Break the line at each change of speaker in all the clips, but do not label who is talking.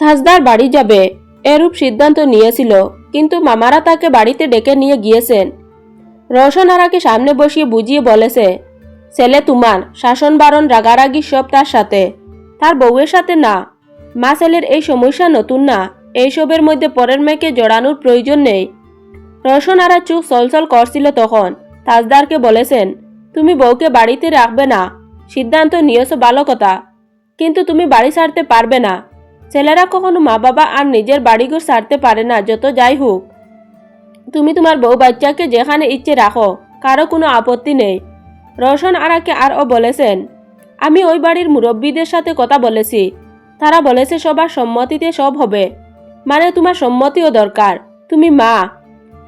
থাজদার বাড়ি যাবে। এরূপ সিদ্ধান্ত নিয়েছিল, কিন্তু মামারা তাকে বাড়িতে ডেকে নিয়ে গিয়েছেন। রোশন আরাকে সামনে বসিয়ে বুঝিয়ে বলেছে, ছেলে তোমার, শাসন বারণ রাগারাগি সব তার সাথে। তার বউয়ের সাথে না। মা ছেলের এই সমস্যা নতুন না। এইসবের মধ্যে পরের মেয়েকে জড়ানোর প্রয়োজন নেই। রোশন আরা চোখ সলসল করছিল তখন। তাজদারকে বলেছেন, তুমি বউকে বাড়িতে রাখবে না। সিদ্ধান্ত নিয়েছো ভালো কথা কিন্তু তুমি বাড়ি ছাড়তে পারবে না। ছেলেরা কখনো মা বাবা আর নিজের বাড়িঘর ছাড়তে পারে না, যত যাই হোক। তুমি তোমার বউ বাচ্চাকে যেখানে ইচ্ছে রাখো, কারও কোনো আপত্তি নেই। রোশন আরাকে আর ও বলেছেন, আমি ওই বাড়ির মুরব্বীদের সাথে কথা বলেছি। তারা বলেছে সবার সম্মতিতে সব হবে। মানে তোমার সম্মতিও দরকার। তুমি মা।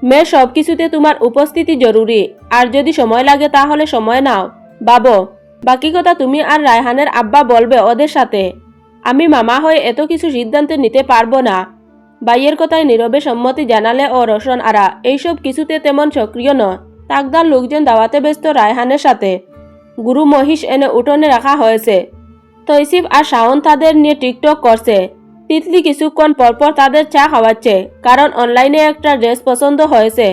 মেয়ে সব কিছুতে তোমার উপস্থিতি জরুরি। আর যদি সময় লাগে তাহলে সময় নাও। বাবো, বাকি কথা তুমি আর রায়হানের আব্বা বলবে ওদের সাথে। আমি মামা হয়ে এত কিছু সিদ্ধান্ত নিতে পারব না। বাইয়ের কথায় নীরবে সম্মতি জানালে ও রোশন আরা, এইসব কিছুতে তেমন সক্রিয় নয়। তাকদার লোকজন দাওয়াতে ব্যস্ত রায়হানের সাথে। গুরু মহিষ এনে উঠোনে রাখা হয়েছে। তৈসিফ আর শাওন তাদের নিয়ে টিকটক করছে। তিতলি কিছুক্ষণ পরপর তাদের চা খাওয়াচ্ছে, কারণ অনলাইনে একটা ড্রেস পছন্দ হয়েছে।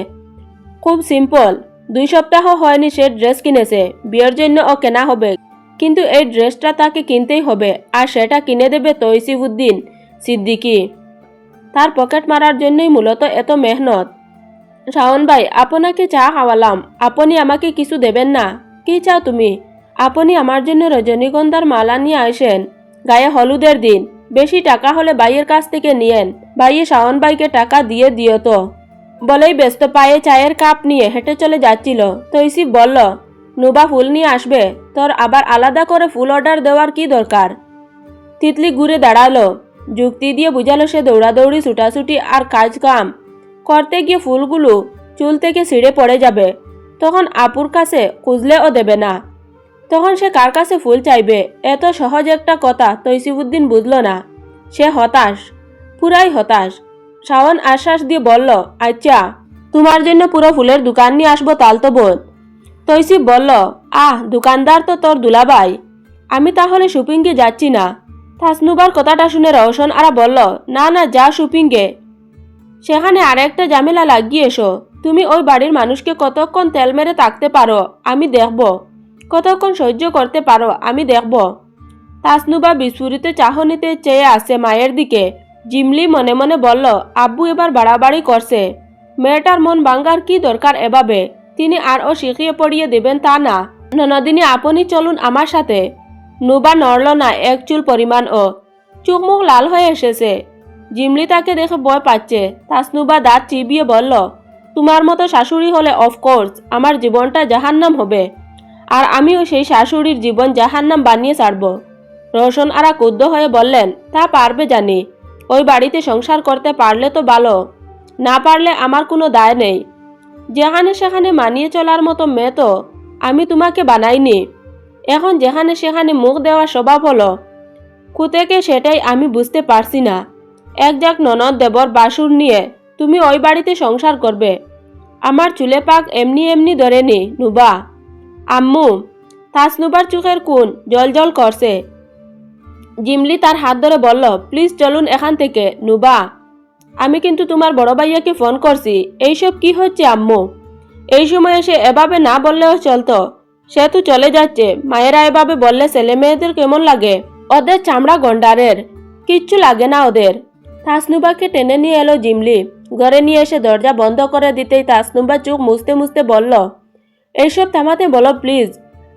খুব সিম্পল, দুই সপ্তাহ হয়নি সে ড্রেস কিনেছে, বিয়ের জন্য ও কেনা হবে। কিন্তু এই ড্রেসটা তাকে কিনতেই হবে, আর সেটা কিনে দেবে তৈসিফুদ্দিন সিদ্দিকি। তার পকেট মারার জন্যই মূলত এত মেহনত। শাওন ভাই, আপনাকে চা খাওয়ালাম। আপনি আমাকে কিছু দেবেন না। কি চাও তুমি? আপনি আমার জন্য রজনীগন্ধার মালা নিয়ে আসেন। গায়ে হলুদের দিন। বেশি টাকা হলে ভাইয়ের কাছ থেকে নিয়েন। ভাইয়ে শাওন ভাইকে টাকা দিয়ে দিও তো বলেই ব্যস্ত পায়ে চায়ের কাপ নিয়ে হেঁটে চলে যাচ্ছিল। তৈসিফ বলল নুবা ফুল নিয়ে আসবে। তোর আবার আলাদা করে ফুল অর্ডার দেওয়ার কি দরকার? তিতলি ঘুরে দাঁড়াল। যুক্তি দিয়ে বুঝালো সে দৌড়াদৌড়ি, ছুটাছুটি আর কাজ কাম। করতে গিয়ে ফুলগুলো চুল থেকে ছিঁড়ে পড়ে যাবে। তখন আপুর কাছে খুঁজলেও দেবে না। তখন সে কার কাছে ফুল চাইবে? এত সহজ একটা কথা, তৈসিবুদ্দিন বুঝল না। সে হতাশ, পুরাই হতাশ। শাওন আশ্বাস দিয়ে বলল আচ্ছা তোমার জন্য পুরো ফুলের দোকান নিয়ে আসব তালতো বোন তৈসিব বলল, আহ, দোকানদার তো তোর দুলাভাই। আমি তাহলে শুপিংকে যাচ্ছি না। তাসনুবার কথাটা শুনে রওশন আরা বলল, না না, যা শুপিংকে। সেখানে আরেকটা ঝামেলা লাগিয়ে এসো। তুমি ওই বাড়ির মানুষকে কতক্ষণ তেল মেরে থাকতে পারো, আমি দেখব। কতক্ষণ সহ্য করতে পারো, আমি দেখব। তাসনুবা বিস্ফুরিত চাহনিতে চেয়ে আসে মায়ের দিকে। জিমলি মনে মনে বলল, আব্বু এবার বাড়াবাড়ি করছে। মেয়েটার মন ভাঙ্গার কি দরকার এভাবে? তিনি আর ও শিখিয়ে পড়িয়ে দেবেন তা না। ননদিনী, আপনি চলুন আমার সাথে নুবা নড়ল না, এক চুল পরিমাণ ও। চুকমুখ লাল হয়ে এসেছে। জিমলি তাকে দেখে ভয় পাচ্ছে। তাসনুবা দাঁত চিবিয়ে বলল, তোমার মতো শাশুড়ি হলে অফকোর্স আমার জীবনটা জাহান্নাম হবে। আর আমিও সেই শাশুড়ির জীবন জাহান্নাম বানিয়ে ছাড়ব রোশন আরা কুদ্ধ হয়ে বললেন, তা পারবে জানি। ওই বাড়িতে সংসার করতে পারলে তো ভালো। না পারলে আমার কোনো দায় নেই। যেখানে সেখানে মানিয়ে চলার মতো মেয়ে তো আমি তোমাকে বানাইনি। এখন যেখানে সেখানে মুখ দেওয়ার স্বভাব হলো, কুতেকে সেটাই আমি বুঝতে পারছি না। এক যাক ননদ দেবর বাসুর নিয়ে তুমি ওই বাড়িতে সংসার করবে। আমার চুলে পাক এমনি এমনি ধরেনি নুবা। আম্মু তাসনুবার চোখের কোন জল জল করছে। জিমলি তার হাত ধরে বলল, প্লিজ চলুন এখান থেকে, নুবা। আমি কিন্তু তোমার বড় ভাইয়াকে ফোন করছি, এইসব কি হচ্ছে আম্মু? এই সময় সে এভাবে না বললেও চলতো। সে তো চলে যাচ্ছে, মায়েরা এভাবে বললে ছেলে মেয়েদের কেমন লাগে? ওদের চামড়া গন্ডারের, কিচ্ছু লাগে না ওদের। তাসনুবাকে টেনে নিয়ে এলো জিমলি। ঘরে নিয়ে এসে দরজা বন্ধ করে দিতেই তাসনুবা চোখ মুছতে মুছতে বলল, এইসব থামাতে বলো প্লিজ।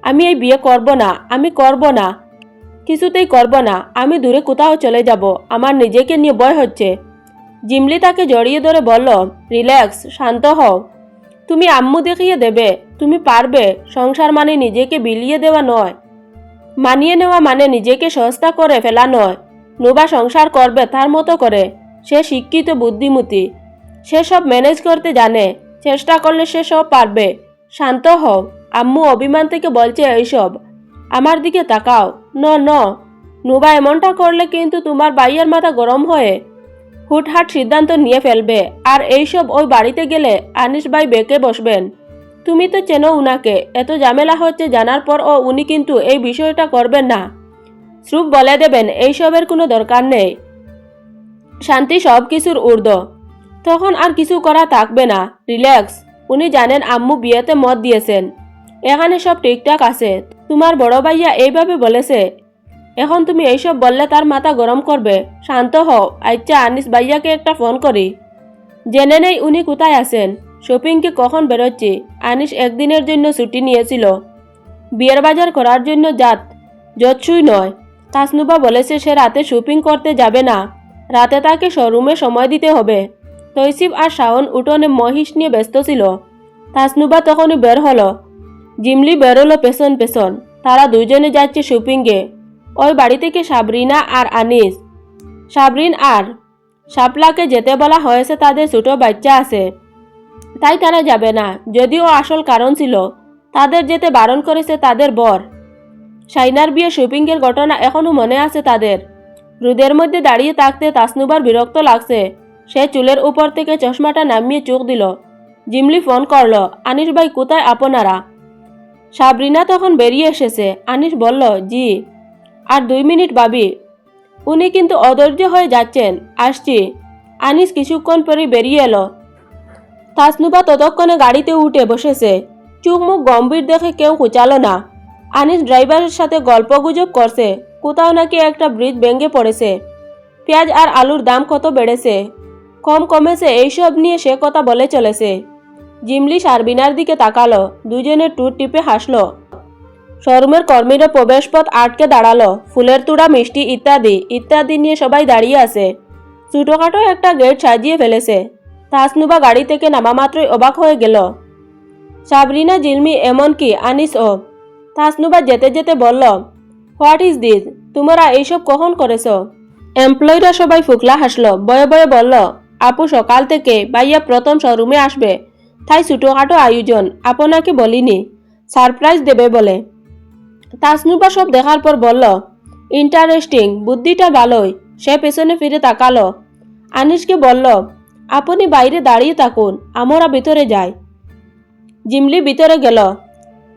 আমি এই বিয়ে করব না, আমি করব না। কিছুতেই করব না। আমি দূরে কোথাও চলে যাব। আমার নিজেকে নিয়ে ভয় হচ্ছে। জিমলি তাকে জড়িয়ে ধরে বলল, রিল্যাক্স, শান্ত হও। তুমি আম্মু দেখিয়ে দেবে, তুমি পারবে। সংসার মানে নিজেকে বিলিয়ে দেওয়া নয়। মানিয়ে নেওয়া মানে নিজেকে সস্তা করে ফেলা নয়। নোবা সংসার করবে তার মতো করে। সে শিক্ষিত, বুদ্ধিমতী। সে সব ম্যানেজ করতে জানে। চেষ্টা করলে সে সব পারবে। শান্ত হও। আম্মু অভিমান থেকে বলছে এইসব। আমার দিকে তাকাও। ন ন। নুবা এমনটা করলে কিন্তু তোমার বাইয়ের মাথা গরম হয়ে হুটহাট সিদ্ধান্ত নিয়ে ফেলবে। আর এইসব ওই বাড়িতে গেলে আনিস ভাই বেঁকে বসবেন। তুমি তো চেনো উনাকে। এত ঝামেলা হচ্ছে জানার পর ও উনি কিন্তু এই বিষয়টা করবেন না। শ্রুপ বলে দেবেন, এইসবের কোনো দরকার নেই। শান্তি সব কিছুর ঊর্ধ্ব। তখন আর কিছু করা থাকবে না। রিল্যাক্স। উনি জানেন আম্মু বিয়েতে মত দিয়েছেন। এখানে সব ঠিকঠাক আছে। তোমার বড় ভাইয়া এইভাবে বলেছে এখন তুমি এইসব বললে তার মাথা গরম করবে। শান্ত হও। আচ্ছা আনিস ভাইয়াকে একটা ফোন করি। জেনে নেই উনি কোথায় আছেন। শপিংকে কখন বেরোচ্ছি? আনিস একদিনের জন্য ছুটি নিয়েছিল। বিয়ের বাজার করার জন্য যাত। যৎসুই নয়। তাসনুবা বলেছে সে রাতে শপিং করতে যাবে না। রাতে তাকে শোরুমে সময় দিতে হবে। তৈসিফ আর শাওন উঠোনে মহিষ নিয়ে ব্যস্ত ছিল। তাসনুবা তখনই বের হলো। জিমলি বেরোলো পেছন পেছন। তারা দুজনে যাচ্ছে শপিংয়ে ওই বাড়ি থেকে সাবরিনা আর আনিস? সাবরিন আর? শাপলাকে যেতে বলা হয়েছে তাদের ছোট বাচ্চা আছে। তাই তারা যাবে না? যদিও আসল কারণ ছিল, তাদের যেতে বারণ করেছে তাদের বর। সাইনার বিয়ে শপিংয়ের ঘটনা এখনও মনে আছে তাদের। রোদের মধ্যে দাঁড়িয়ে থাকতে তাসনুবার বিরক্ত লাগছে। সে চুলের উপর থেকে চশমাটা নামিয়ে চোখ দিল। জিমলি ফোন করল, আনিস ভাই, কোথায় আপনারা? সাবরিনা তখন বেরিয়ে এসেছে। আনিস বলল, জি আর দুই মিনিট ভাবি। উনি কিন্তু অধৈর্য হয়ে যাচ্ছেন। আসছি। আনিস কিছুক্ষণ পরে বেরিয়ে এলো। তাসনুবা ততক্ষণে গাড়িতে উঠে বসেছে। চুপ মুখ গম্ভীর দেখে কেউ কুচালো না। আনিস ড্রাইভারের সাথে গল্পগুজব করছে। কোথাও নাকি একটা ব্রিজ ভেঙে পড়েছে। পেঁয়াজ আর আলুর দাম কত বেড়েছে? কম কমেছে, এইসব নিয়ে সে কথা বলে চলেছে। জিমলি সারবিনার দিকে তাকালো। দুজনে টুট টিপে হাসলো। শোরুমের কর্মীরা প্রবেশপথ আটকে দাঁড়াল। ফুলের তুড়া, মিষ্টি ইত্যাদি। ইত্যাদি নিয়ে সবাই দাঁড়িয়ে আছে। ছোটোখাটো একটা গেট সাজিয়ে ফেলেছে। তাসনুবা গাড়ি থেকে নামা মাত্রই অবাক হয়ে গেল। সাবরিনা, জিলমি, এমনকি আনিস ও তাসনুবা যেতে যেতে বলল, হোয়াট ইজ দিস? তোমরা এইসব কখন করেছ? এমপ্লয়িরা সবাই ফুকলা হাসলো। বয়ে বয়ে বলল, আপু, সকাল থেকে ভাইয়া প্রথম শোরুমে আসবে। তাই ছোটোখাটো আয়োজন। আপনাকে বলিনি। সারপ্রাইজ দেবে বলে। তাসনুবা সব দেখার পর বলল, ইন্টারেস্টিং, বুদ্ধিটা ভালোই, সে পেছনে ফিরে তাকালো। আনিসকে বলল, আপনি বাইরে দাঁড়িয়ে থাকুন, আমরা ভিতরে যাই। জিমলি ভিতরে গেল।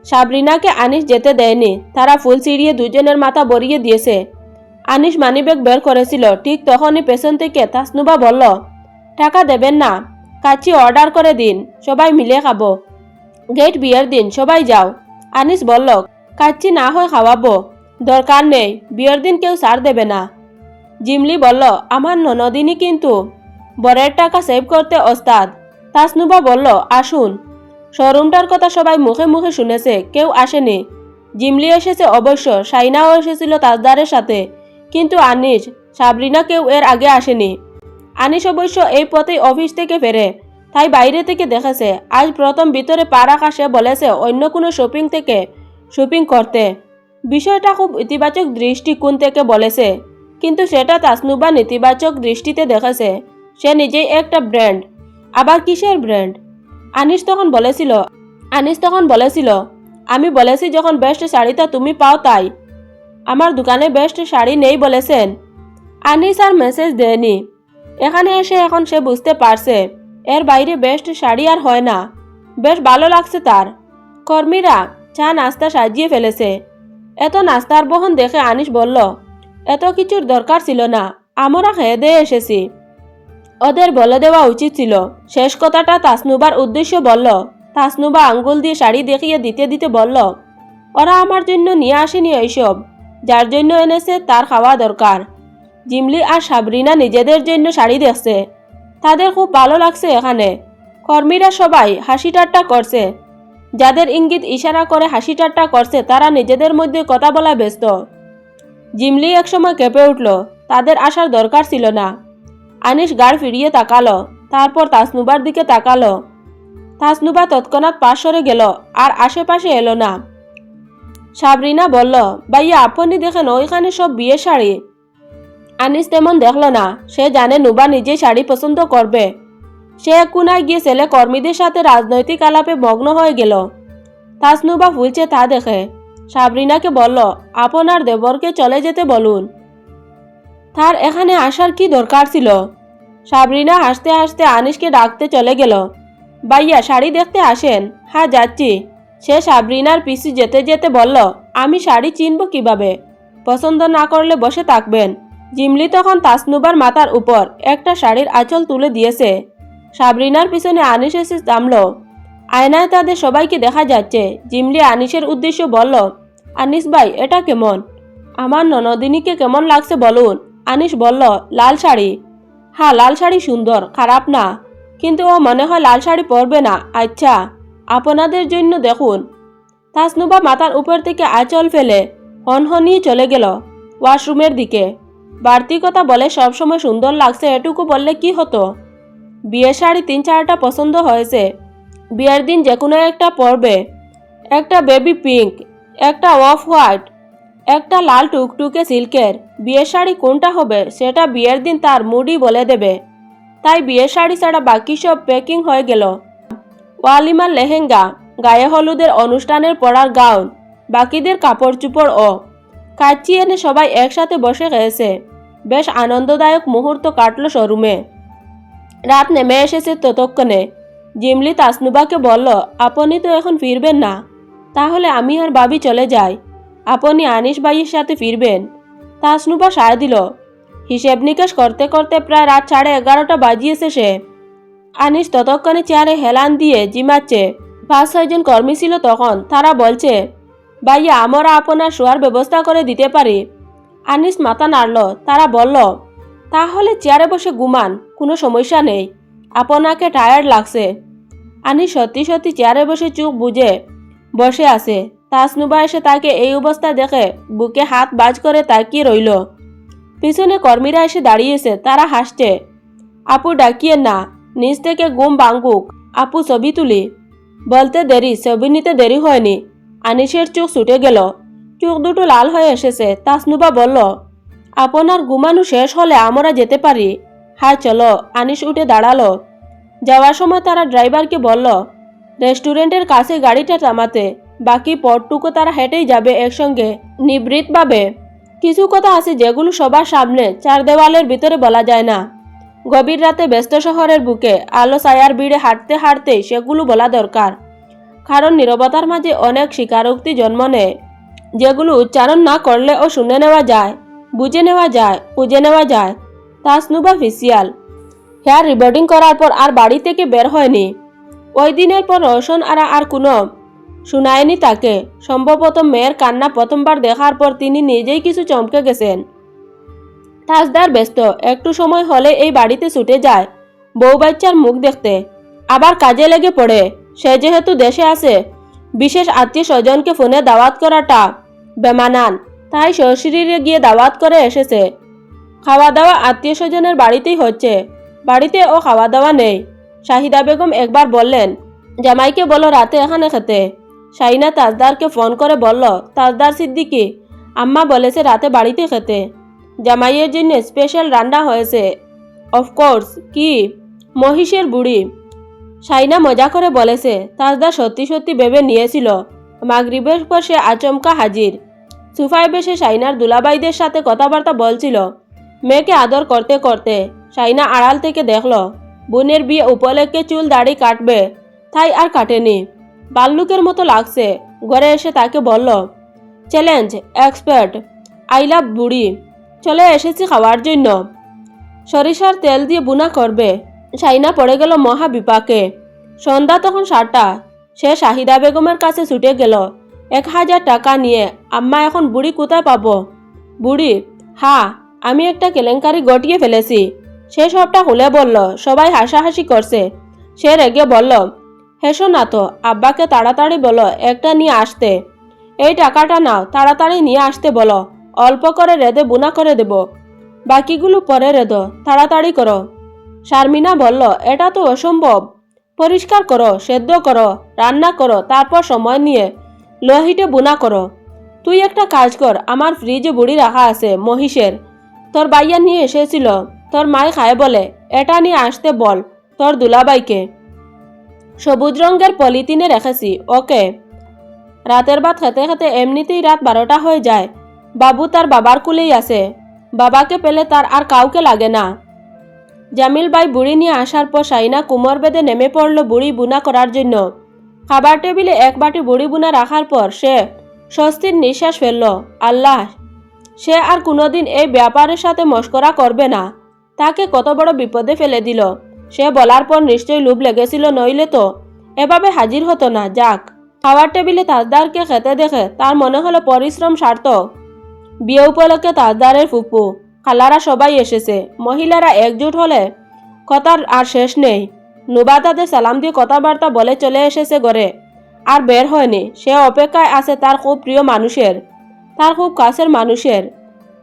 সাবরিনাকে আনিস যেতে দেয়নি, তারা ফুল ছিঁড়িয়ে দুজনের মাথা বরিয়ে দিয়েছে। আনিস মানিব্যাগ বের করেছিল, ঠিক তখনই পেছন থেকে তাসনুবা বলল, টাকা দেবেন না, কাচ্চি অর্ডার করে দিন, সবাই মিলে খাব। গেট বিয়ের দিন, সবাই যাও। আনিস বলল কাচ্চি না হয় খাওয়াবো দরকার নেই বিয়ের দিন কেউ সার দেবে না। জিমলি বলল আমার ননদিনী কিন্তু। বরের টাকা সেভ করতে ওস্তাদ তাসনুবা বলল, আসুন। শোরুমটার কথা সবাই মুখে মুখে শুনেছে, কেউ আসেনি। জিমলি এসেছে অবশ্য সাইনাও এসেছিল তাজদারের সাথে। কিন্তু আনিস সাবরিনা কেউ এর আগে আসেনি। আনিস অবশ্য এই পথেই অফিস থেকে ফেরে তাই বাইরে থেকে দেখেছে। আজ প্রথম ভিতরে পা রাখা সে বলেছে, অন্য কোনো শপিং থেকে শপিং করতে। বিষয়টা খুব ইতিবাচক দৃষ্টিকোণ থেকে বলেছে, কিন্তু সেটা তাসনুবা নেতিবাচক দৃষ্টিতে দেখেছে। সে নিজেই একটা ব্র্যান্ড আবার কিসের ব্র্যান্ড আনিস তখন বলেছিল, আনিস তখন বলেছিল, আমি বলেছি যখন বেস্ট শাড়িটা তুমি পাও তাই। আমার দোকানে বেস্ট শাড়ি নেই বলেছেন। আনিস আর মেসেজ দেয়নি। এখানে এসে এখন সে বুঝতে পারছে, এর বাইরে বেস্ট শাড়ি আর হয় না। বেশ ভালো লাগছে তার। কর্মীরা চা নাস্তা সাজিয়ে ফেলেছে। এত নাস্তার বহন দেখে আনিস বলল, এত কিছুর দরকার ছিল না, আমরা খেয়ে দিয়ে এসেছি। ওদের বলে দেওয়া উচিত ছিল। শেষ কথাটা তাসনুবার উদ্দেশ্য বলল। তাসনুবা আঙ্গুল দিয়ে শাড়ি দেখিয়ে দিতে দিতে বলল, ওরা আমার জন্য নিয়ে আসেনি এইসব। যার জন্য এনেছে তার খাওয়া দরকার। জিমলি আর সাবরিনা নিজেদের জন্য শাড়ি দেখছে। তাদের খুব ভালো লাগছে এখানে। কর্মীরা সবাই হাসি ঠাট্টা করছে। যাদের ইঙ্গিত ইশারা করে হাসি ঠাট্টা করছে, তারা নিজেদের মধ্যে কথা বলা ব্যস্ত। জিমলি একসময় কেঁপে উঠল, তাদের আসার দরকার ছিল না। আনিস গাড় ফিরিয়ে তাকালো, তারপর তাসনুবার দিকে তাকালো। তাসনুবা তৎক্ষণাৎ পাশ সরে গেল, আর আশেপাশে এলো না। সাবরিনা বলল, ভাইয়া, আপনি দেখেন, ওইখানে সব বিয়ে শাড়ি। আনিস তেমন দেখল না, সে জানে নুবা নিজেই শাড়ি পছন্দ করবে। সে এক কোনায় গিয়ে ছেলে কর্মীদের সাথে রাজনৈতিক আলাপে মগ্ন হয়ে গেল। তাসনুবা ফুলছে তা দেখে। সাবরিনাকে বলল, আপনার দেবরকে চলে যেতে বলুন। তার এখানে আসার কি দরকার ছিল? সাবরিনা হাসতে হাসতে আনিসকে ডাকতে চলে গেল। ভাইয়া, শাড়ি দেখতে আসেন? হ্যাঁ যাচ্ছি। সে সাবরিনার পিছু যেতে যেতে বলল, আমি শাড়ি চিনব কীভাবে? পছন্দ না করলে বসে থাকবেন। জিমলি তখন তাসনুবার মাথার উপর একটা শাড়ির আঁচল তুলে দিয়েছে। সাবরিনার পিছনে আনিস এসে থামলো আয়নায় তাদের সবাইকে দেখা যাচ্ছে। জিমলি আনিসের উদ্দেশ্য বলল, আনিস ভাই, এটা কেমন? আমার ননদিনীকে কেমন লাগছে বলুন? আনিস বলল, লাল শাড়ি। হ্যাঁ লাল শাড়ি সুন্দর, খারাপ না। কিন্তু ও মনে হয় লাল শাড়ি পরবে না। আচ্ছা আপনাদের জন্য দেখুন। তাসনুবা মাথার উপর থেকে আঁচল ফেলে হনহনিয়ে চলে গেল ওয়াশরুমের দিকে। বাড়তি কথা বলে সবসময় সুন্দর লাগছে এটুকু বললে কি হতো? বিয়ের শাড়ি তিন চারটা পছন্দ হয়েছে। বিয়ের দিন যে কোনো একটা পরবে। একটা বেবি পিঙ্ক একটা অফ হোয়াইট একটা লাল টুকটুকে সিল্কের। বিয়ের শাড়ি কোনটা হবে সেটা বিয়ের দিন তার মুডই বলে দেবে। তাই বিয়ের শাড়ি ছাড়া বাকি সব প্যাকিং হয়ে গেল। ওয়ালিমার লেহেঙ্গা, গায়ে হলুদের অনুষ্ঠানের পরার গাউন, বাকিদের কাপড় চুপড় ও। কাচ্চি এনে সবাই একসাথে বসে খেয়েছে বেশ আনন্দদায়ক মুহূর্ত কাটলো শোরুমে। রাত নেমে এসেছে ততক্ষণে। জিমলি তাসনুবাকে বলল, আপনি তো এখন ফিরবেন না। তাহলে আমি আর বাবি চলে যাই। আপনি আনিস ভাইয়ের সাথে ফিরবেন। তাসনুবা সাড় দিল। হিসেব নিকাশ করতে করতে প্রায় রাত সাড়ে এগারোটা বাজিয়েছে সে। আনিস ততক্ষণে চেয়ারে হেলান দিয়ে জিমাচ্ছে। পাঁচ ছয়জন কর্মী ছিল তখন। তারা বলছে, ভাইয়া, আমরা আপনার শোয়ার ব্যবস্থা করে দিতে পারি। আনিস মাথা নাড়ল। তারা বলল তাহলে চেয়ারে বসে ঘুমান, কোনো সমস্যা নেই। আপনাকে টায়ার্ড লাগছে। আনি সত্যি সত্যি চেয়ারে বসে চোখ বুঝে বসে আছে। তাসনুবা এসে তাকে এই অবস্থা দেখে বুকে হাত বাজ করে তাকিয়ে রইল। পিছনে কর্মীরা এসে দাঁড়িয়েছে, তারা হাসছে। আপু ডাকিয়ে না নিজ থেকে ঘুম ভাঙ্গুক আপু ছবি তুলি। বলতে দেরি, ছবি নিতে দেরি হয়নি। আনিসের চোখ ছুটে গেল। চোখ দুটো লাল হয়ে এসেছে। তাসনুবা বলল আপনার ঘুমানো শেষ হলে আমরা যেতে পারি। হ্যাঁ চলো, আনিস উঠে দাঁড়াল। যাওয়ার সময় তারা ড্রাইভারকে বলল, রেস্টুরেন্টের কাছে গাড়িটা থামাতে, বাকি পথটুকু তারা হেঁটেই যাবে একসঙ্গে, নিবৃতভাবে। কিছু কথা আছে যেগুলো সবার সামনে চার দেওয়ালের ভিতরে বলা যায় না। গভীর রাতে ব্যস্ত শহরের বুকে আলো, ছায়ার ভিড়ে হাঁটতে হাঁটতেই সেগুলো বলা দরকার। কারণ নীরবতার মাঝে অনেক স্বীকারোক্তি জন্ম নেয়, যেগুলো উচ্চারণ না করলে ও শুনে নেওয়া যায়। বুঝে নেওয়া যায় বুঝে নেওয়া যায়। তাসনুবা ফিসিয়াল। হেয়ার রিবোর্ডিং করার পর আর বাড়ি থেকে বের হয়নি। ওই দিনের পর রোশন আর আর কোনো শুনায়নি তাকে। সম্ভবত মেয়ের কান্না প্রথমবার দেখার পর তিনি নিজেই কিছু চমকে গেছেন। তাজদার ব্যস্ত, একটু সময় হলে এই বাড়িতে ছুটে যায় বউ বাচ্চার মুখ দেখতে। আবার কাজে লেগে পড়ে। সে যেহেতু দেশে আছে, বিশেষ আত্মীয় স্বজনকে ফোনে দাওয়াত করাটা বেমানান। তাই শ্বশুরিরে গিয়ে দাওয়াত করে এসেছে। খাওয়া দাওয়া আত্মীয় স্বজনের বাড়িতেই হচ্ছে। বাড়িতে ও খাওয়া দাওয়া নেই। শাহিদা বেগম একবার বললেন, জামাইকে বলো রাতে এখানে খেতে। শাহিনা তাজদারকে ফোন করে বলল, তাজদার সিদ্দিকি, আম্মা বলেছে রাতে বাড়িতে খেতে। জামাইয়ের জন্য স্পেশাল রান্না হয়েছে। অফকোর্স কি? মহিষের বুড়ি। সাইনা মজা করে বলেছে তাজদা সত্যি সত্যি ভেবে নিয়েছিল। মাগরিবের পর সে আচমকা হাজির। সুফায় বেশে সাইনার দুলাবাইদের সাথে কথাবার্তা বলছিল। মেয়েকে আদর করতে করতে সাইনা আড়াল থেকে দেখল, বোনের বিয়ে উপলক্ষে চুল দাড়ি কাটবে, তাই আর কাটেনি। বাল্লুকের মতো লাগছে, ঘরে এসে তাকে বলল, চ্যালেঞ্জ, এক্সপার্ট, আই লাভ বুড়ি, চলে এসেছি খাওয়ার জন্য। সরিষার তেল দিয়ে বুনা করবে। সাইনা পড়ে গেল মহা বিপাকে সন্ধ্যা তখন সাতটা, সে শাহিদা বেগমের কাছে ছুটে গেল। এক হাজার টাকা নিয়ে। আম্মা এখন বুড়ি কোথায় পাবো? বুড়ি, হা, আমি একটা কেলেঙ্কারি গটিয়ে ফেলেছি। সে সবটা খুলে বলল, সবাই হাসাহাসি করছে। সে রেগে বলল হেসো না তো, আব্বাকে তাড়াতাড়ি বলো, একটা নিয়ে আসতে। এই টাকাটা নাও, তাড়াতাড়ি নিয়ে আসতে বলো। অল্প করে রেদে বুনা করে দেব। বাকিগুলো পরে রেদো তাড়াতাড়ি করো। শারমিনা বলল, এটা তো অসম্ভব। পরিষ্কার করো, সেদ্ধ করো, রান্না করো, তারপর সময় নিয়ে। লোহিটে বুনা করো। তুই একটা কাজ কর, আমার ফ্রিজে বুড়ি রাখা আছে, মহিষের। তোর বাইয়া নিয়ে এসেছিল, তোর মায় খায় বলে, এটা নিয়ে আসতে বল, তোর দুলাবাইকে। সবুজ রঙের পলিথিনে রেখেছি, ওকে। রাতের ভাত খেতে খেতে এমনিতেই রাত বারোটা হয়ে যায়। বাবু তার বাবার কুলেই আছে। বাবাকে পেলে তার আর কাউকে লাগে না। জামিল ভাই বুড়ি নিয়ে আসার পর সাইনা কুমর বেঁধে নেমে পড়ল বুড়ি বুনা করার জন্য। খাবার টেবিলে এক বাটি বুড়ি বুনা রাখার পর সে স্বস্তির নিঃশ্বাস ফেলল। আল্লাহ, সে আর কোনোদিন এই ব্যাপারের সাথে মস্করা করবে না। তাকে কত বড় বিপদে ফেলে দিল। সে বলার পর নিশ্চয়ই লোভ লেগেছিল, নইলে তো এভাবে হাজির হতো না। যাক খাওয়ার টেবিলে তাজদারকে খেতে দেখে তার মনে হলো পরিশ্রম সার্থক। বিয়ে উপলক্ষে তাজদারের ফুপু, খালারা সবাই এসেছে। মহিলারা একজুট হলে কথার আর শেষ নেই। নুবা তাদের সালাম দিয়ে কথাবার্তা বলে চলে এসেছে ঘরে। আর বের হয়নি। সে অপেক্ষায় আছে তার খুব প্রিয় মানুষের। তার খুব কাছের মানুষের।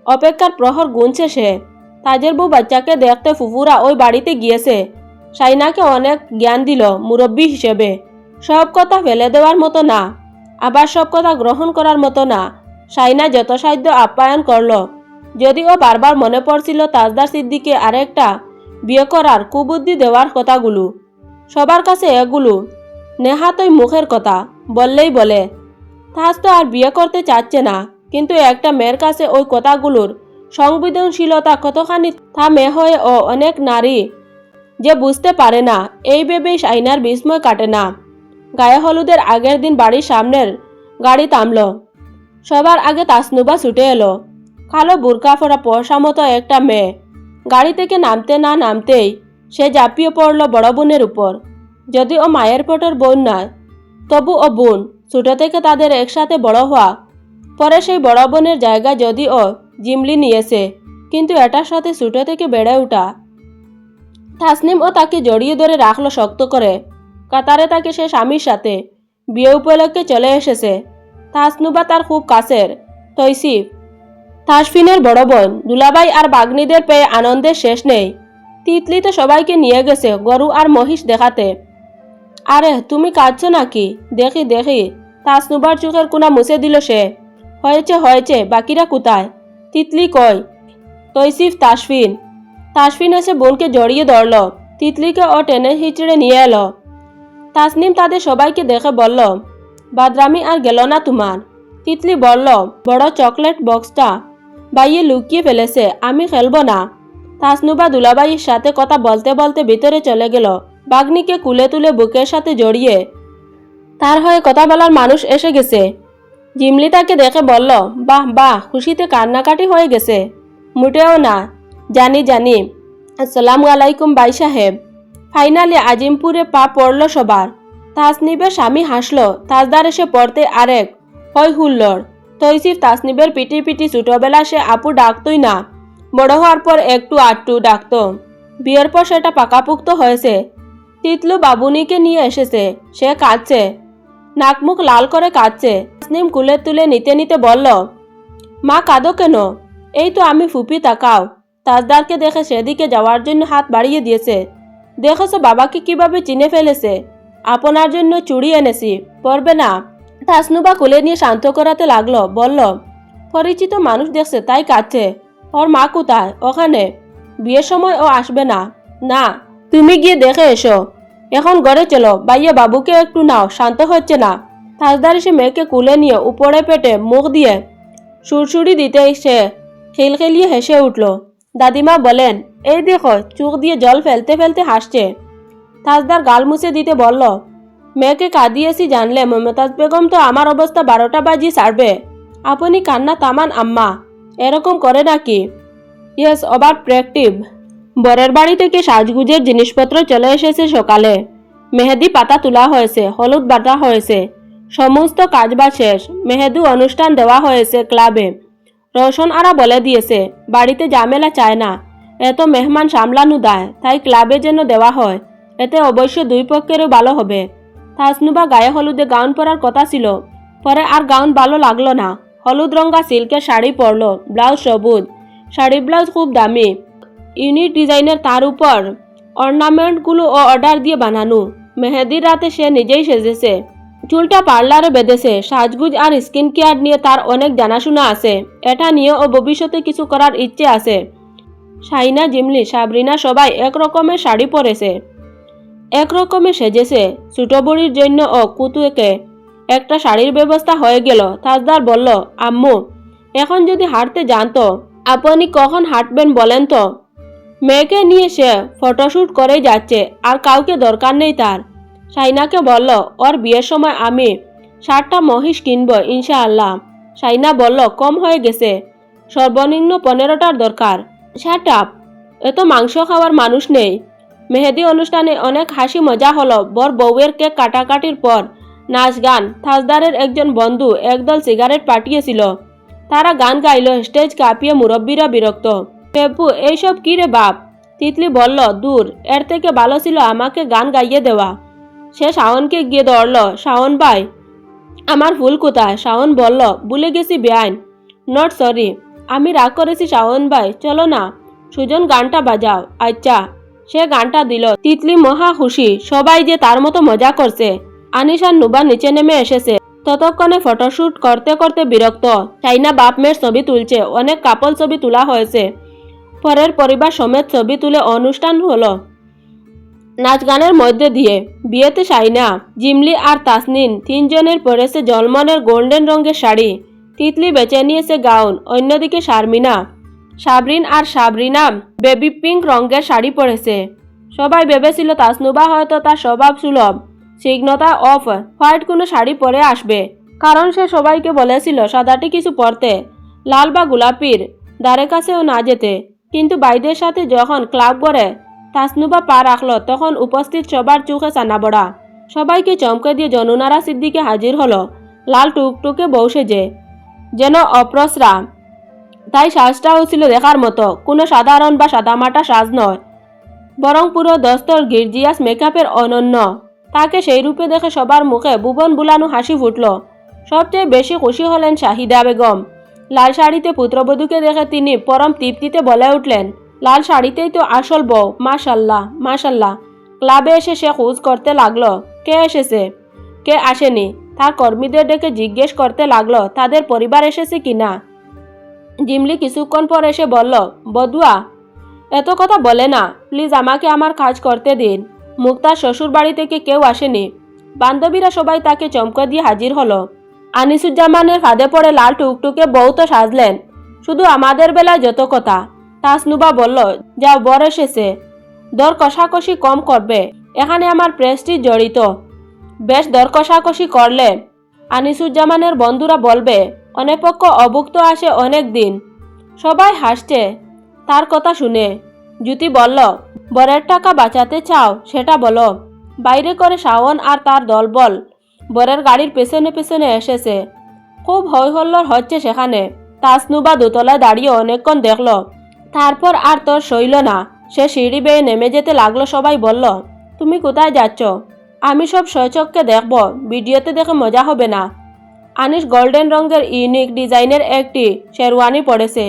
অপেক্ষার প্রহর গুনছে সে। তাজের বউ বাচ্চাকে দেখতে ফুফুরা ওই বাড়িতে গিয়েছে। সাইনাকে অনেক জ্ঞান দিল মুরব্বী হিসেবে। সব কথা ফেলে দেওয়ার মতো না। আবার সব কথা গ্রহণ করার মতো না। সাইনা যথাসাধ্য আপ্যায়ন করল। যদিও বারবার মনে পড়ছিল তাজদার সিদ্দিকে আরেকটা বিয়ে করার কুবুদ্ধি দেওয়ার কথাগুলো। সবার কাছে এগুলো। নেহাতই মুখের কথা, বললেই বলে তাজ তো আর বিয়ে করতে চাচ্ছে না, কিন্তু একটা মেয়ের কাছে ওই কথাগুলোর সংবেদনশীলতা কতখানি থামে হয়ে ও অনেক নারী যে বুঝতে পারে না, এই ভেবেই সাইনার বিস্ময় কাটে না। গায়ে হলুদের আগের দিন বাড়ির সামনের গাড়ি থামল। সবার আগে তাসনুবা ছুটে এলো। কালো বুরকা ফোরা পয়সা মতো একটা মেয়ে। গাড়ি থেকে নামতে না নামতেই সে ঝাঁপিয়ে পড়ল বড় বোনের উপর। যদি ও মায়ের পেটের বোন নয়, তবু ও বোন ছোটো থেকে তাদের একসাথে বড় হওয়া, পরে সেই বড় বোনের জায়গা যদি ও জিমলি নিয়েছে, কিন্তু এটার সাথে ছোটো থেকে বেড়ে ওঠা। তাসনিম ও তাকে জড়িয়ে ধরে রাখল শক্ত করে। কাতারে তাকে সে স্বামীর সাথে বিয়ে উপলক্ষে চলে এসেছে। তাসনুবা তার খুব কাছের, তৈসিফ। তাসফিনের বড় বোন দুলাবাই আর বাগ্নিদের পেয়ে আনন্দের শেষ নেই। তিতলি তো সবাইকে নিয়ে গেছে গরু আর মহিষ দেখাতে। আরে, তুমি কাঁদছো নাকি? দেখি দেখি। তাসনুবার চোখের কোনা মুছে দিল সে। হয়েছে হয়েছে, বাকিরা কোথায়? তিতলি কয় তৈসিফ, তাসফিন। তাসফিন এসে বোনকে জড়িয়ে ধরল। তিতলিকে ও টেনে হিচড়ে নিয়ে এলো। তাসনিম তাদের সবাইকে দেখে বলল, বাদরামি আর গেল না তোমার। তিতলি বলল, বড় চকলেট বক্সটা বাইয়ে লুকিয়ে ফেলেছে, আমি খেলব না। তাসনুবা দুলাবাইয়ের সাথে কথা বলতে বলতে ভিতরে চলে গেল, বাগ্নিকে কুলে তুলে বুকের সাথে জড়িয়ে। তার হয়ে কথা বলার মানুষ এসে গেছে। জিমলি তাকে দেখে বলল, বাহ বাহ, খুশিতে কান্নাকাটি হয়ে গেছে। মোটেও না। জানি জানি। আসসালামু আলাইকুম বাই সাহেব। ফাইনালি আজিমপুরে পা পড়ল সবার। তাসনিবের স্বামী হাসল, তাজদার এসে পড়তে আরেক হয় হুল্লোর তৈসিফ তাসনিবের পিটি পিটি ছোটবেলা সে আপু ডাকতই না। বড় হওয়ার পর একটু আটটু ডাকতো। বিয়ের পর সেটা পাকাপুক্ত হয়েছে। তিতলু বাবুনিকে নিয়ে এসেছে। সে কাঁদছে। নাক মুখ লাল করে কাঁদছে। তাসনিম কুলে তুলে নিতে নিতে বলল, মা, কাঁদো কেন? এই তো আমি ফুপি তাকাও। তাজদারকে দেখে সেদিকে যাওয়ার জন্য হাত বাড়িয়ে দিয়েছে। দেখেছ বাবাকে কীভাবে চিনে ফেলেছে? আপনার জন্য চুড়ি এনেছি। পরবে না। তাসনুবা কোলে নিয়ে শান্ত করাতে লাগল, বলল, পরিচিত মানুষ দেখছে, তাই কাঁদছে। ওর মা কোথায়? ওখানে। বিয়ের সময় ও আসবে না। না, তুমি গিয়ে দেখে এসো। এখন ঘরে চলো। বাইয়া বাবুকে একটু নাও, শান্ত হচ্ছে না। তাজদার এসে মেয়েকে কুলে নিয়ে উপরে পেটে মুখ দিয়ে সুরসুরি দিতে সে খিলখিলিয়ে হেসে উঠল। দাদিমা বলেন, এই দেখো, চোখ দিয়ে জল ফেলতে ফেলতে হাসছে। তাজদার গাল মুছে দিতে বলল মেয়েকে কাঁদিয়েছি জানলে, মমতাজ বেগম তো আমার অবস্থা বারোটা বাজি ছাড়বে। আপনি কান্না তামান, আম্মা। এরকম করে নাকি? ইয়েস ওভার প্র্যাকটিভ বরের বাড়ি থেকে সাজগুজের জিনিসপত্র চলে এসেছে সকালে। মেহেদি পাতা তোলা হয়েছে, হলুদ বাটা হয়েছে। সমস্ত কাজবাজ শেষ। মেহেদু অনুষ্ঠান দেওয়া হয়েছে ক্লাবে। রোশন আরা বলে দিয়েছে, বাড়িতে জামেলা চায় না। এত মেহমান সামলানো দায়, তাই ক্লাবে যেন দেওয়া হয়। এতে অবশ্য দুই পক্ষেরও ভালো হবে। তাসনুবা গায়ে হলুদে গাউন পরার কথা ছিল। পরে আর গাউন ভালো লাগল না। হলুদ রঙা সিল্কের শাড়ি পরলো, ব্লাউজ সবুজ। শাড়ি ব্লাউজ খুব দামি। ইউনিক ডিজাইনের তার উপর অর্নামেন্টগুলো ও অর্ডার দিয়ে বানানো। মেহেদির রাতে সে নিজেই সেজেছে। চুলটা পার্লারে বেঁধেছে। সাজগুজ আর স্কিন কেয়ার নিয়ে তার অনেক জানাশোনা আছে। এটা নিয়ে ও ভবিষ্যতে কিছু করার ইচ্ছে আছে। সাইনা জিমলি, সাবরিনা সবাই এক রকমের শাড়ি পরেছে। এক রকমে সেজেছে। ছোট বুড়ির জন্য ও কুতুকে একটা শাড়ির ব্যবস্থা হয়ে গেল। তাজদার বলল, আম্মু, এখন যদি হাঁটতে জানতো, আপনি কখন হাঁটবেন বলেন তো? মেয়েকে নিয়ে সে ফটোশ্যুট করেই যাচ্ছে, আর কাউকে দরকার নেই তার। সাইনাকে বলল, ওর বিয়ের সময় আমি ষাটটা মহিষ কিনবো, ইনশাআল্লাহ। সাইনা বলল, কম হয়ে গেছে। সর্বনিম্ন পনেরোটার দরকার। Shut up. এত মাংস খাওয়ার মানুষ নেই। মেহেদি অনুষ্ঠানে অনেক হাসি মজা হলো। বর বউয়ের কেক কাটাকাটির পর নাচ গান। থাজদারের একজন বন্ধু একদল সিগারেট পাঠিয়েছিল। তারা গান গাইল, স্টেজ কাঁপিয়ে মুরব্বীরা বিরক্ত। পেপু, এইসব কী রে বাপ? তিতলি বলল, দূর, এর থেকে ভালো ছিল আমাকে গান গাইয়ে দেওয়া। সে শাওনকে গিয়ে দৌড়ল শাওন ভাই, আমার ফুল কোথায়? শাওন বলল, ভুলে গেছি বেআইন। নট সরি, আমি রাগ করেছি শাওন ভাই। চলো না, সুজন গানটা বাজাও। আচ্ছা। সে গানটা দিল। তিতলি মহা খুশি, সবাই যে তার মতো মজা করছে। আনিস আর নুবা নিচে নেমে এসেছে। ততক্ষণে ফটোশ্যুট করতে করতে বিরক্ত। চাইনা বাপ মেয়ের ছবি তুলছে, অনেক কাপল ছবি তোলা হয়েছে। পরের পরিবার সমেত ছবি তুলে অনুষ্ঠান হলো। নাচ গানের মধ্যে দিয়ে। বিয়েতে সাইনা, জিমলি আর তাসনিন তিনজনের পরেছে জলমনের গোল্ডেন রঙের শাড়ি। তিতলি বেছে নিয়েছে গাউন, অন্যদিকে শারমিনা। সাবরিন আর সাবরিনা বেবি পিঙ্ক রঙের শাড়ি পরেছে। সবাই ভেবেছিল তাসনুবা হয়তো তার স্বভাব সুলভ। সিগ্নতা অফ হোয়াইট কোনো শাড়ি পরে আসবে। কারণ সে সবাইকে বলেছিল সাদাটি কিছু পরতে। লাল বা গোলাপির দ্বারে কাছেও না যেতে। কিন্তু বাইদের সাথে যখন ক্লাব করে তাসনুবা পা রাখল, তখন উপস্থিত সবার চোখে চানাবড়া সবাইকে চমকে দিয়ে জনুনারা সিদ্দিকে হাজির হলো। লাল টুকটুকে বসে যে যেন অপ্রসরা। তাই সাজটাও ছিল দেখার মতো। কোনো সাধারণ বা সাদামাটা সাজ নয়। বরং পুরো দস্তর গির্জিয়াস মেকআপের অনন্য। তাকে সেই রূপে দেখে সবার মুখে ভুবন বুলানো হাসি ফুটল। সবচেয়ে বেশি খুশি হলেন শাহিদা বেগম। লাল শাড়িতে পুত্রবধূকে দেখে তিনি পরম তৃপ্তিতে বলে উঠলেন, লাল শাড়িতেই তো আসল বউ, মাশাল্লাহ মাশাল্লাহ। ক্লাবে এসে সে খোঁজ করতে লাগল। কে এসেছে? কে আসেনি? তার কর্মীদের ডেকে জিজ্ঞেস করতে লাগল, তাদের পরিবার এসেছে কিনা জিমলি কিছুক্ষণ পর এসে বলল, বদুয়া, এত কথা বলে না। প্লিজ আমাকে আমার কাজ করতে দিন। মুক্তার শ্বশুর বাড়ি থেকে কেউ আসেনি। বান্ধবীরা সবাই তাকে চমকা দিয়ে হাজির হলো। আনিসুজ্জামানের ফাঁদে পড়ে লাল টুকটুকে বউ তো সাজলেন। শুধু আমাদের বেলায় যত কথা। তাসনুবা বলল, যাও, বর এসেছে। দর কষাকষি কম করবে। এখানে আমার প্রেস্টিজ জড়িত। বেশ দর কষাকষি করলে। আনিসুজ্জামানের বন্ধুরা বলবে অনেক পক্ষ অভুক্ত আসে অনেক দিন। সবাই হাসছে। তার কথা শুনে। জ্যোতি বলল, বরের টাকা বাঁচাতে চাও, সেটা বলো। বাইরে করে শাওন আর তার দলবল বরের গাড়ির পেছনে পেছনে এসেছে। খুব হই হল্লোর হচ্ছে সেখানে। তাসনুবা দোতলায় দাঁড়িয়ে অনেকক্ষণ দেখল। তারপর আর তোর সইল না। সে সিঁড়ি বেয়ে নেমে যেতে লাগল সবাই বলল, তুমি কোথায় যাচ্ছ? আমি সব সচককে দেখব। ভিডিওতে দেখে মজা হবে না। আনিস গোল্ডেন রঙের ইউনিক ডিজাইনের একটি শেরওয়ানি পড়েছে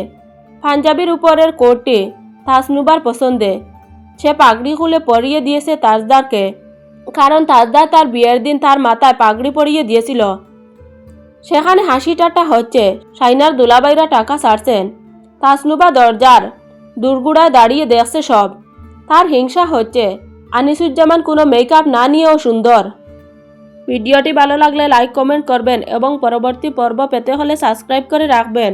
পাঞ্জাবির উপরের কোটটি তাসনুবার পছন্দে। সে পাগড়ি খুলে পরিয়ে দিয়েছে তাজদারকে, কারণ তাজদার তার বিয়ের দিন তার মাথায় পাগড়ি পরিয়ে দিয়েছিল। সেখানে হাসি ঠাট্টা হচ্ছে সাইনার দুলাবাইরা টাকা ছাড়ছেন। তাসনুবা দরজার দুর্গুড়ায় দাঁড়িয়ে দেখছে সব। তার হিংসা হচ্ছে, আনিসুজ্জামান কোনো মেকআপ না নিয়েও সুন্দর। ভিডিওটি ভালো লাগলে লাইক কমেন্ট করবেন এবং পরবর্তী পর্ব পেতে হলে সাবস্ক্রাইব করে রাখবেন।